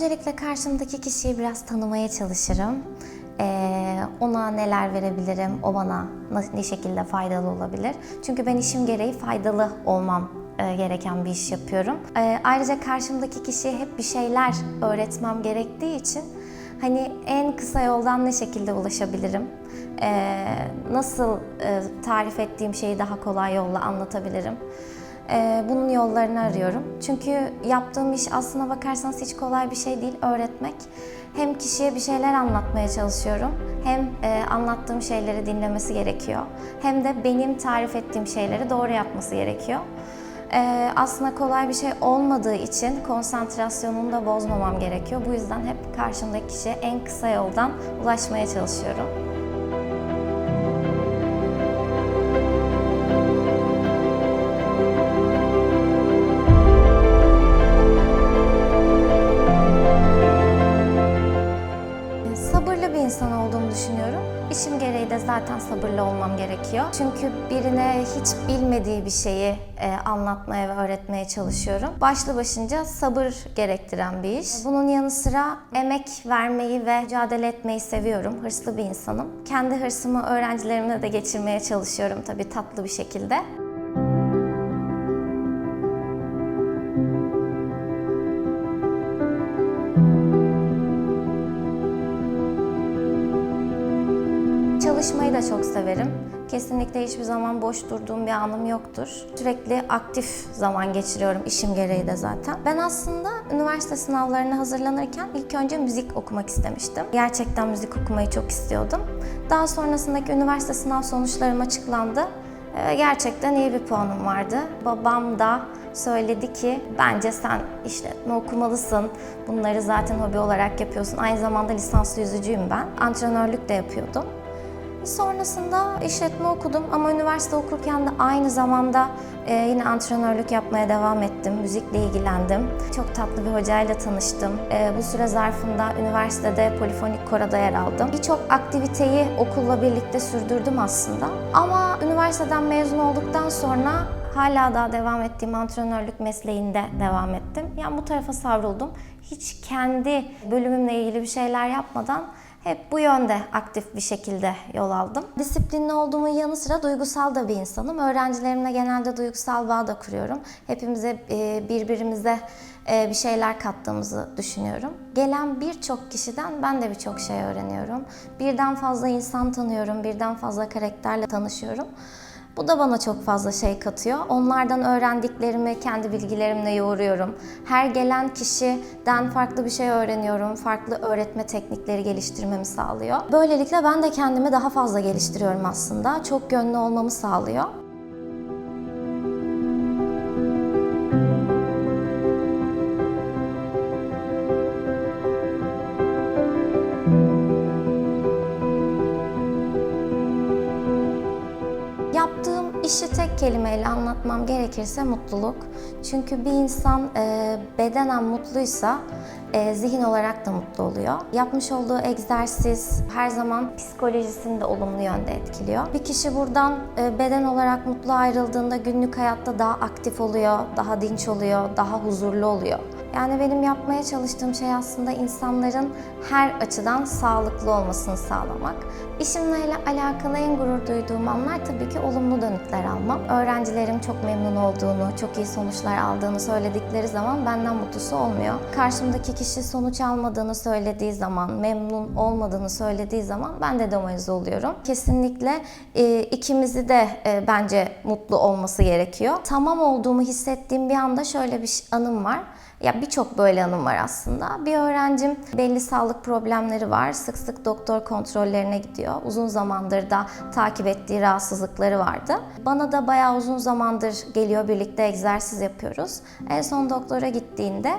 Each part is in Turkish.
Öncelikle karşımdaki kişiyi biraz tanımaya çalışırım. Ee, ona neler verebilirim, o bana na- ne şekilde faydalı olabilir. Çünkü ben işim gereği faydalı olmam e, gereken bir iş yapıyorum. Ee, ayrıca karşımdaki kişiye hep bir şeyler öğretmem gerektiği için hani en kısa yoldan ne şekilde ulaşabilirim? Ee, nasıl e, tarif ettiğim şeyi daha kolay yolla anlatabilirim? Ee, bunun yollarını arıyorum. Çünkü yaptığım iş aslına bakarsanız hiç kolay bir şey değil öğretmek. Hem kişiye bir şeyler anlatmaya çalışıyorum, hem e, anlattığım şeyleri dinlemesi gerekiyor, hem de benim tarif ettiğim şeyleri doğru yapması gerekiyor. Ee, aslında kolay bir şey olmadığı için konsantrasyonumu da bozmamam gerekiyor. Bu yüzden hep karşımdaki kişiye en kısa yoldan ulaşmaya çalışıyorum. Sabırlı olmam gerekiyor. Çünkü birine hiç bilmediği bir şeyi e, anlatmaya ve öğretmeye çalışıyorum. Başlı başınca sabır gerektiren bir iş. Bunun yanı sıra emek vermeyi ve mücadele etmeyi seviyorum. Hırslı bir insanım. Kendi hırsımı öğrencilerimle de geçirmeye çalışıyorum tabii tatlı bir şekilde. Da çok severim. Kesinlikle hiçbir zaman boş durduğum bir anım yoktur. Sürekli aktif zaman geçiriyorum işim gereği de zaten. Ben aslında üniversite sınavlarına hazırlanırken ilk önce müzik okumak istemiştim. Gerçekten müzik okumayı çok istiyordum. Daha sonrasındaki üniversite sınav sonuçlarım açıklandı. Ee, Gerçekten iyi bir puanım vardı. Babam da söyledi ki bence sen işletme okumalısın. Bunları zaten hobi olarak yapıyorsun. Aynı zamanda lisanslı yüzücüyüm ben. Antrenörlük de yapıyordum. Sonrasında işletme okudum ama üniversite okurken de aynı zamanda e, yine antrenörlük yapmaya devam ettim. Müzikle ilgilendim. Çok tatlı bir hocayla tanıştım. E, bu süre zarfında üniversitede polifonik koroda yer aldım. Birçok aktiviteyi okulla birlikte sürdürdüm aslında. Ama üniversiteden mezun olduktan sonra hala daha devam ettiğim antrenörlük mesleğinde devam ettim. Yani bu tarafa savruldum. Hiç kendi bölümümle ilgili bir şeyler yapmadan hep bu yönde aktif bir şekilde yol aldım. Disiplinli olduğumun yanı sıra duygusal da bir insanım. Öğrencilerimle genelde duygusal bağ da kuruyorum. Hepimize e, birbirimize e, bir şeyler kattığımızı düşünüyorum. Gelen birçok kişiden ben de birçok şey öğreniyorum. Birden fazla insan tanıyorum, birden fazla karakterle tanışıyorum. Bu da bana çok fazla şey katıyor. Onlardan öğrendiklerimi kendi bilgilerimle yoğuruyorum. Her gelen kişiden farklı bir şey öğreniyorum. Farklı öğretme teknikleri geliştirmemi sağlıyor. Böylelikle ben de kendimi daha fazla geliştiriyorum aslında. Çok yönlü olmamı sağlıyor. İşi tek kelimeyle anlatmam gerekirse mutluluk. Çünkü bir insan e, bedenen mutluysa e, zihin olarak da mutlu oluyor. Yapmış olduğu egzersiz her zaman psikolojisini de olumlu yönde etkiliyor. Bir kişi buradan e, beden olarak mutlu ayrıldığında günlük hayatta daha aktif oluyor, daha dinç oluyor, daha huzurlu oluyor. Yani benim yapmaya çalıştığım şey aslında insanların her açıdan sağlıklı olmasını sağlamak. İşimle alakalı en gurur duyduğum anlar tabii ki olumlu dönütler almam. Öğrencilerim çok memnun olduğunu, çok iyi sonuçlar aldığını söyledikleri zaman benden mutlusu olmuyor. Karşımdaki kişi sonuç almadığını söylediği zaman, memnun olmadığını söylediği zaman ben de demoralize oluyorum. Kesinlikle e, ikimizi de e, bence mutlu olması gerekiyor. Tamam olduğumu hissettiğim bir anda şöyle bir anım var. Ya birçok böyle anım var aslında. Bir öğrencim belli sağlık problemleri var. Sık sık doktor kontrollerine gidiyor. Uzun zamandır da takip ettiği rahatsızlıkları vardı. Bana da bayağı uzun zamandır geliyor birlikte egzersiz yapıyoruz. En son doktora gittiğinde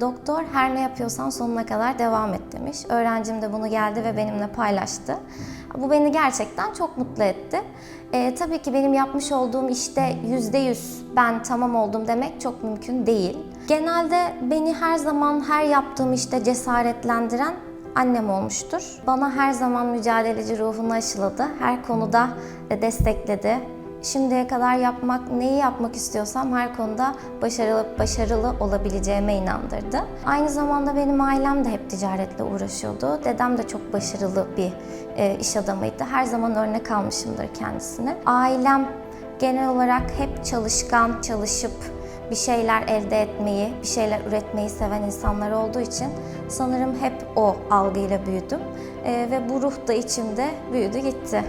doktor her ne yapıyorsan sonuna kadar devam et demiş. Öğrencim de bunu geldi ve benimle paylaştı. Bu beni gerçekten çok mutlu etti. Ee, tabii ki benim yapmış olduğum işte yüzde yüz ben tamam oldum demek çok mümkün değil. Genelde beni her zaman her yaptığım işte cesaretlendiren annem olmuştur. Bana her zaman mücadeleci ruhunu aşıladı. Her konuda destekledi. Şimdiye kadar yapmak, neyi yapmak istiyorsam her konuda başarılı başarılı olabileceğime inandırdı. Aynı zamanda benim ailem de hep ticaretle uğraşıyordu. Dedem de çok başarılı bir e, iş adamıydı. Her zaman örnek almışımdır kendisine. Ailem genel olarak hep çalışkan, çalışıp bir şeyler elde etmeyi, bir şeyler üretmeyi seven insanlar olduğu için sanırım hep o algıyla büyüdüm. E, ve bu ruh da içimde büyüdü gitti.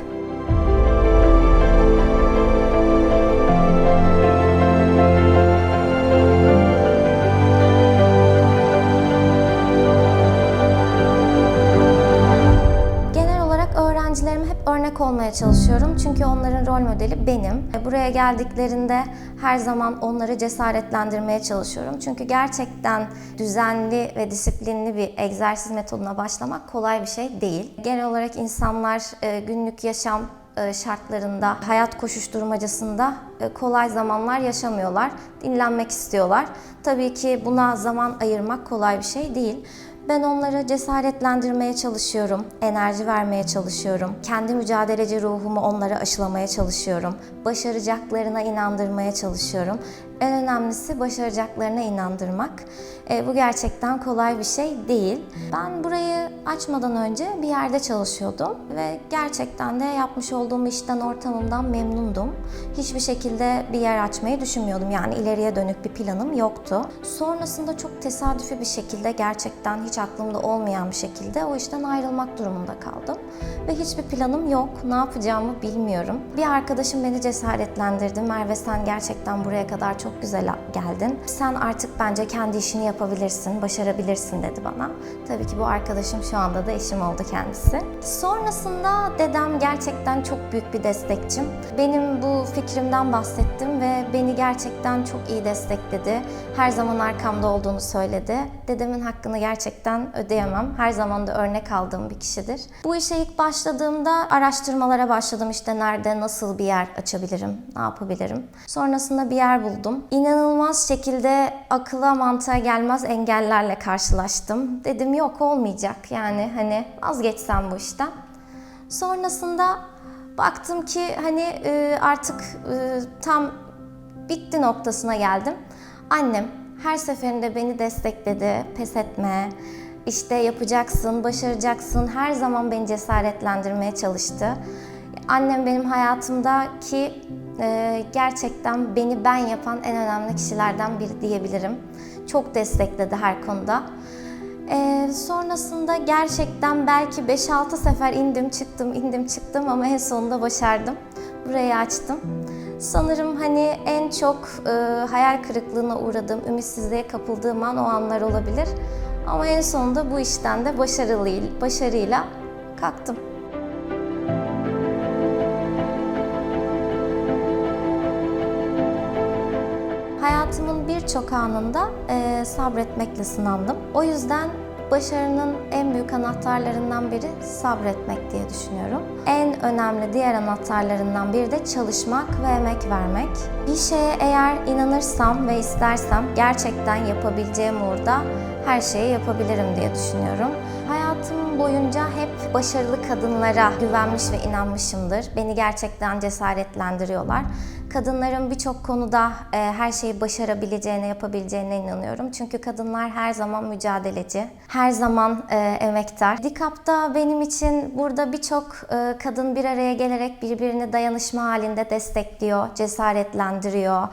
Olmaya çalışıyorum. Çünkü onların rol modeli benim. E, Buraya geldiklerinde her zaman onları cesaretlendirmeye çalışıyorum. Çünkü gerçekten düzenli ve disiplinli bir egzersiz metoduna başlamak kolay bir şey değil. Genel olarak insanlar e, günlük yaşam e, şartlarında, hayat koşuşturmacasında kolay zamanlar yaşamıyorlar. Dinlenmek istiyorlar. Tabii ki buna zaman ayırmak kolay bir şey değil. Ben onları cesaretlendirmeye çalışıyorum, enerji vermeye çalışıyorum. Kendi mücadeleci ruhumu onlara aşılamaya çalışıyorum. Başaracaklarına inandırmaya çalışıyorum. En önemlisi başaracaklarına inandırmak. E, bu gerçekten kolay bir şey değil. Ben burayı açmadan önce bir yerde çalışıyordum ve gerçekten de yapmış olduğum işten, ortamımdan memnundum. Hiçbir şekilde bir yer açmayı düşünmüyordum. Yani ileriye dönük bir planım yoktu. Sonrasında çok tesadüfi bir şekilde gerçekten hiç aklımda olmayan bir şekilde o işten ayrılmak durumunda kaldım. Ve hiçbir planım yok. Ne yapacağımı bilmiyorum. Bir arkadaşım beni cesaretlendirdi. Merve sen gerçekten buraya kadar çok güzel geldin. Sen artık bence kendi işini yapabilirsin, başarabilirsin dedi bana. Tabii ki bu arkadaşım şu anda da eşim oldu kendisi. Sonrasında dedem gerçekten çok büyük bir destekçim. Benim bu fikrimden bahsettim ve beni gerçekten çok iyi destekledi. Her zaman arkamda olduğunu söyledi. Dedemin hakkını gerçekten ödeyemem. Her zaman da örnek aldığım bir kişidir. Bu işe ilk başladığımda araştırmalara başladım. İşte nerede, nasıl bir yer açabilirim, ne yapabilirim. Sonrasında bir yer buldum. İnanılmaz şekilde akıla mantığa gelmez engellerle karşılaştım. Dedim yok olmayacak yani hani vazgeçsem bu işten. Sonrasında baktım ki hani e, artık e, tam bitti noktasına geldim. Annem her seferinde beni destekledi, pes etme, işte yapacaksın, başaracaksın, her zaman beni cesaretlendirmeye çalıştı. Annem benim hayatımdaki e, gerçekten beni ben yapan en önemli kişilerden biri diyebilirim. Çok destekledi her konuda. Ee, sonrasında gerçekten belki 5-6 sefer indim çıktım indim çıktım ama en sonunda başardım. Burayı açtım. Sanırım hani en çok e, hayal kırıklığına uğradığım, ümitsizliğe kapıldığım an o anlar olabilir. Ama en sonunda bu işten de başarılı, başarıyla kalktım. Birçok anında e, sabretmekle sınandım. O yüzden başarının en büyük anahtarlarından biri sabretmek diye düşünüyorum. En önemli diğer anahtarlarından biri de çalışmak ve emek vermek. Bir şeye eğer inanırsam ve istersem gerçekten yapabileceğim uğurda her şeyi yapabilirim diye düşünüyorum. Hayatım boyunca hep başarılı kadınlara güvenmiş ve inanmışımdır. Beni gerçekten cesaretlendiriyorlar. Kadınların birçok konuda e, her şeyi başarabileceğine, yapabileceğine inanıyorum. Çünkü kadınlar her zaman mücadeleci, her zaman e, emektar. Dikap'ta benim için burada birçok e, kadın bir araya gelerek birbirini dayanışma halinde destekliyor, cesaretlendiriyor.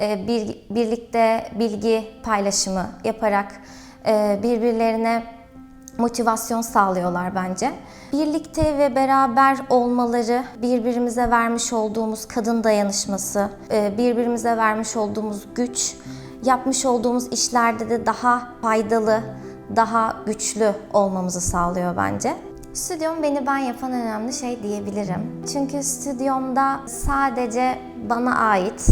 E, bir, birlikte bilgi paylaşımı yaparak e, birbirlerine motivasyon sağlıyorlar bence. Birlikte ve beraber olmaları, birbirimize vermiş olduğumuz kadın dayanışması, e, birbirimize vermiş olduğumuz güç, yapmış olduğumuz işlerde de daha faydalı, daha güçlü olmamızı sağlıyor bence. Stüdyom beni ben yapan önemli şey diyebilirim. Çünkü stüdyomda sadece bana ait,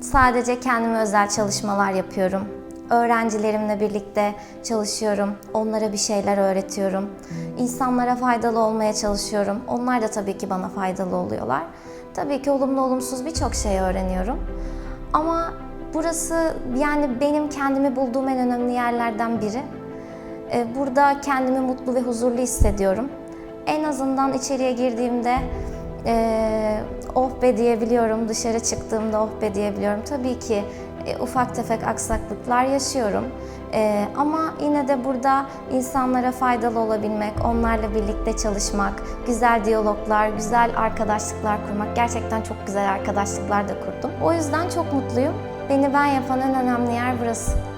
sadece kendime özel çalışmalar yapıyorum. Öğrencilerimle birlikte çalışıyorum. Onlara bir şeyler öğretiyorum. İnsanlara faydalı olmaya çalışıyorum. Onlar da tabii ki bana faydalı oluyorlar. Tabii ki olumlu olumsuz birçok şey öğreniyorum. Ama burası yani benim kendimi bulduğum en önemli yerlerden biri. Ee, Burada kendimi mutlu ve huzurlu hissediyorum. En azından içeriye girdiğimde e, oh be diyebiliyorum, dışarı çıktığımda oh be diyebiliyorum. Tabii ki e, ufak tefek aksaklıklar yaşıyorum. E, ama yine de burada insanlara faydalı olabilmek, onlarla birlikte çalışmak, güzel diyaloglar, güzel arkadaşlıklar kurmak, gerçekten çok güzel arkadaşlıklar da kurdum. O yüzden çok mutluyum. Beni ben yapan en önemli yer burası.